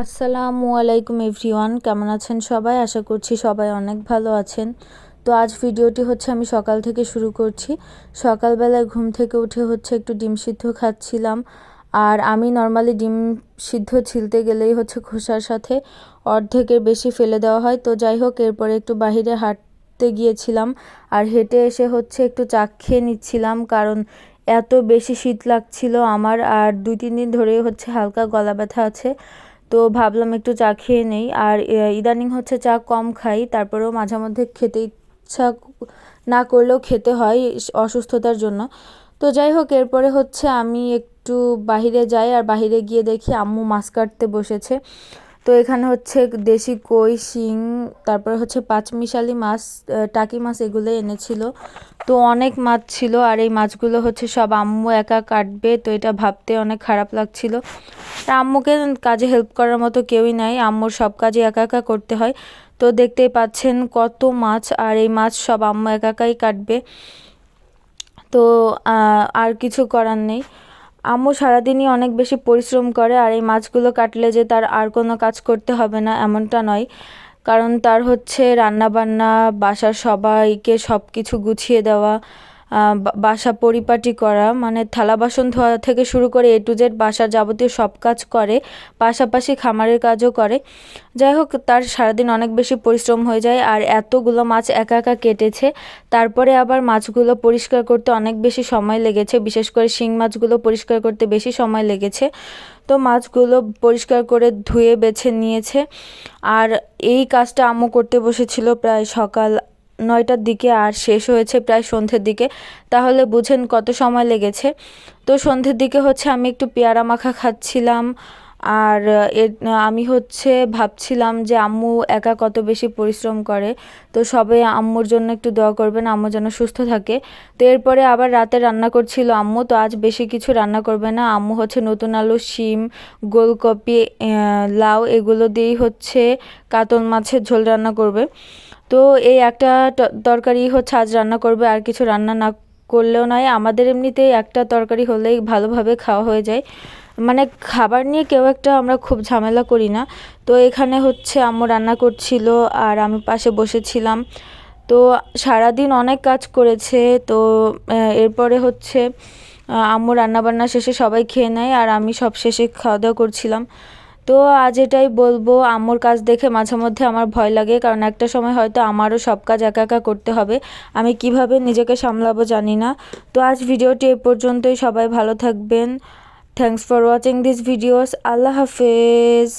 আসসালামু আলাইকুম এভরিওয়ান, কেমন আছেন সবাই? আশা করছি সবাই অনেক ভালো আছেন। তো আজ ভিডিওটি হচ্ছে আমি সকাল থেকে শুরু করছি। সকালবেলায় ঘুম থেকে উঠে হচ্ছে একটু ডিম সিদ্ধ খাচ্ছিলাম। আর আমি নর্মালি ডিম সিদ্ধ ছিলতে গেলেই হচ্ছে খোসার সাথে অর্ধেকের বেশি ফেলে দেওয়া হয়। তো যাই হোক, এরপরে একটু বাহিরে হাঁটতে গিয়েছিলাম। আর হেঁটে এসে হচ্ছে একটু চাক খেয়ে নিচ্ছিলাম, কারণ এত বেশি শীত লাগছিল আমার। আর দুই, তিন দিন ধরেই হচ্ছে হালকা গলা ব্যথা আছে। তো ভাবলাম একটু চা খেয়ে নেই। আর ইদানিং হচ্ছে চা কম খাই, তারপরেও মাঝে মধ্যে খেতে ইচ্ছা না করলেও খেতে হয় অসুস্থতার জন্য। তো যাই হোক, এরপরে হচ্ছে আমি একটু বাহিরে যাই, আর বাহিরে গিয়ে দেখি আম্মু মাছ কাটতে বসেছে। তো এখানে হচ্ছে দেশি কই, শিং, তারপরে হচ্ছে পাঁচমিশালি মাছ টাকি মাছ এগুলো এনেছিল। তো অনেক মাছ ছিল আর এই মাছগুলো হচ্ছে সব আম্মু একা কাটবে, তো এটা ভাবতে অনেক খারাপ লাগছিল। আম্মুকে কাজে হেল্প করার মতো কেউই নাই, আম্মুর সব কাজে একা একা করতে হয়। তো দেখতেই পাচ্ছেন কত মাছ, আর এই মাছ সব আম্মু একা একাই কাটবে। তো আর কিছু করার নেই। আম্মু সারাদিনই অনেক বেশি পরিশ্রম করে আর এই মাছগুলো কাটলে যে তার আর কোনো কাজ করতে হবে না এমনটা নয়। কারণ তার হচ্ছে রান্নাবান্না, বাসার সবাইকে সব কিছু গুছিয়ে দেওয়া বাসা পরিপাটি করা মানে থালা বাসন ধোয়া থেকে শুরু করে এ টু জেড বাসার যাবতীয় সব কাজ করে, পাশাপাশি খামারের কাজও করে। যাই হোক, তার সারাদিন অনেক বেশি পরিশ্রম হয়ে যায়, আর এতগুলো মাছ একা একা কেটেছে। তারপরে আবার মাছগুলো পরিষ্কার করতে অনেক বেশি সময় লেগেছে, বিশেষ করে শিং মাছগুলো পরিষ্কার করতে বেশি সময় লেগেছে। তো মাছগুলো পরিষ্কার করে ধুয়ে, বেছে নিয়েছে। আর এই কাজটা আম্মু করতে বসেছিল প্রায় সকাল নয়টার দিকে আর শেষ হয়েছে প্রায় সন্ধ্যের দিকে। তাহলে বুঝেন কত সময় লেগেছে। তো সন্ধ্যের দিকে হচ্ছে আমি একটু পেয়ারা মাখা খাচ্ছিলাম। আর আমি হচ্ছে ভাবছিলাম যে আম্মু একা কত বেশি পরিশ্রম করে। তো সবাই আম্মুর জন্য একটু দোয়া করবেন, আম্মু যেন সুস্থ থাকে। তো এরপরে আবার রাতে রান্না করছিল আম্মু, তো আজ বেশি কিছু রান্না করবে না। আম্মু হচ্ছে নতুন আলু, শিম, গোলকপি লাউ, এগুলো দিয়েই হচ্ছে কাতল মাছের ঝোল রান্না করবে। তো এই একটা তরকারি হচ্ছে, আজ রান্না করবে, আর কিছু রান্না না করলেও নয়। আমাদের এমনিতেই একটা তরকারি হলেই ভালোভাবে খাওয়া হয়ে যায়। মানে খাবার নিয়ে কেউ একটা আমরা খুব ঝামেলা করি না। তো এখানে হচ্ছে আম্মু রান্না করছিল, আর আমি পাশে বসেছিলাম। তো সারাদিন অনেক কাজ করেছে। তো এরপরে হচ্ছে আম্মু রান্নাবান্না শেষে সবাই খেয়ে নেয়, আর আমি সব শেষে খাওয়া দাওয়া করছিলাম। তো আজ এটাই বলব, আম্মুর কাজ দেখে মাঝে মধ্যে আমার ভয় লাগে, কারণ একটা সময় হয়তো আমারও সব কাজ একা একা করতে হবে। আমি কীভাবে নিজেকে সামলাবো জানি না। তো আজ ভিডিওটি এ পর্যন্তই, সবাই ভালো থাকবেন। Thanks for watching this videos আল্লাহ হাফেজ।